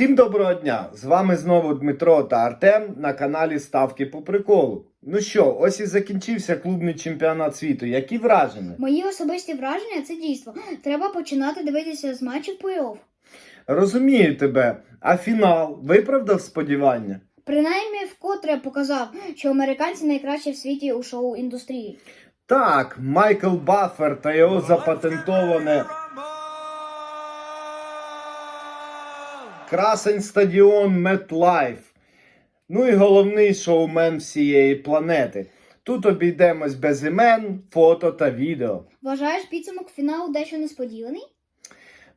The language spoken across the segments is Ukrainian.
Всім доброго дня! З вами знову Дмитро та Артем на каналі Ставки по приколу. Ну що, ось і закінчився клубний чемпіонат світу. Які враження? Мої особисті враження це дійство. Треба починати дивитися з матчів плей-офф. Розумію тебе, а фінал виправдав сподівання? Принаймні, вкотре показав, що американці найкращі в світі у шоу-індустрії. Так, Майкл Баффер та його запатентоване красень стадіон MetLife. Ну і головний шоумен всієї планети. Тут обійдемось без імен, фото та відео. Вважаєш підсумок фіналу дещо несподіваний?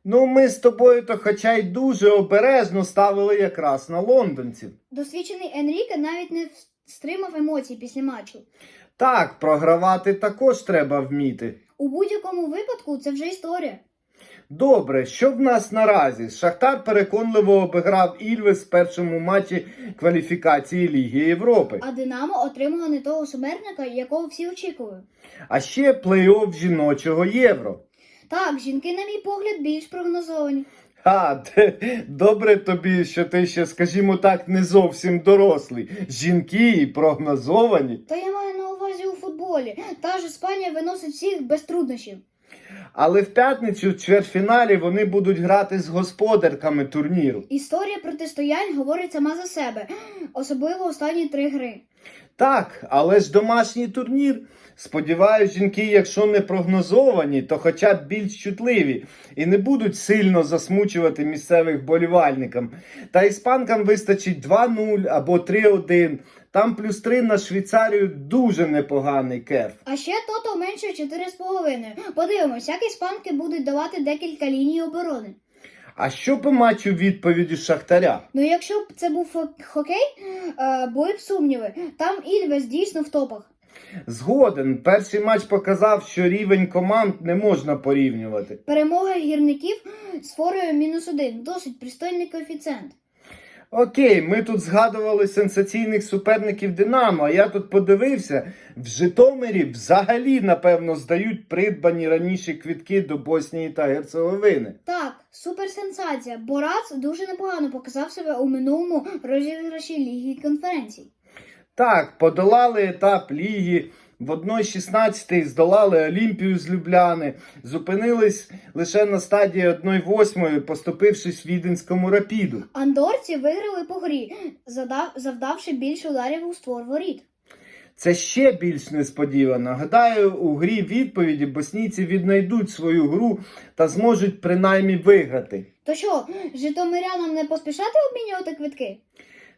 Ну, ми з тобою то хоча й дуже обережно ставили якраз на лондонців. Досвідчений Енріке навіть не стримав емоцій після матчу. Так, програвати також треба вміти. У будь-якому випадку це вже історія. Добре, що в нас наразі? Шахтар переконливо обіграв Ільвес в першому матчі кваліфікації Ліги Європи. А Динамо отримало не того суперника, якого всі очікували. А ще плей-офф жіночого євро. Так, жінки, на мій погляд, більш прогнозовані. А, добре тобі, що ти ще, скажімо так, не зовсім дорослий. Жінки і прогнозовані. Та я маю на увазі у футболі. Та ж Іспанія виносить всіх без труднощів. Але в п'ятницю в чвертьфіналі вони будуть грати з господарками турніру. Історія протистоянь говорить сама за себе, особливо останні три гри. Так, але ж домашній турнір. Сподіваюсь, жінки, якщо не прогнозовані, то хоча б більш чутливі і не будуть сильно засмучувати місцевих болівальникам. Та іспанкам вистачить 2-0 або 3-1. Там плюс 3 на Швейцарію дуже непоганий керф. А ще тотал менше 4,5. Подивимось, як іспанки будуть давати декілька ліній оборони. А що по матчу відповіді Шахтаря? Ну, якщо б це був хокей, е, були б сумніви. Там Ільвес дійсно в топах. Згоден, перший матч показав, що рівень команд не можна порівнювати. Перемога гірників з форою мінус один. Досить пристойний коефіцієнт. Окей, ми тут згадували сенсаційних суперників Динамо, а я тут подивився, в Житомирі взагалі, напевно, здають придбані раніше квітки до Боснії та Герцеговини. Так, суперсенсація. Борац дуже непогано показав себе у минулому розіграші Ліги конференцій. Так, подолали етап ліги. В 1-16 здолали Олімпію з Любляни, зупинились лише на стадії 1-8, поступившись віденському рапіду. Андорці виграли по грі, завдавши більше ударів у створ воріт. Це ще більш несподівано. Гадаю, у грі відповіді боснійці віднайдуть свою гру та зможуть принаймні виграти. То що, житомирянам не поспішати обмінювати квитки?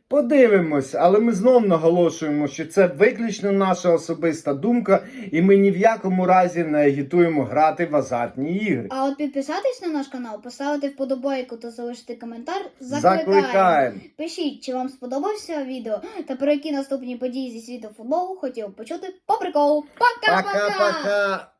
Подивимось, але ми знов наголошуємо, що це виключно наша особиста думка, і ми ні в якому разі не агітуємо грати в азартні ігри. А от підписатись на наш канал, поставити вподобайку та залишити коментар закликаємо. Закликаємо. Пишіть, чи вам сподобався відео та про які наступні події зі світу футболу хотів почути по приколу. Пока-пока! Пока-пока!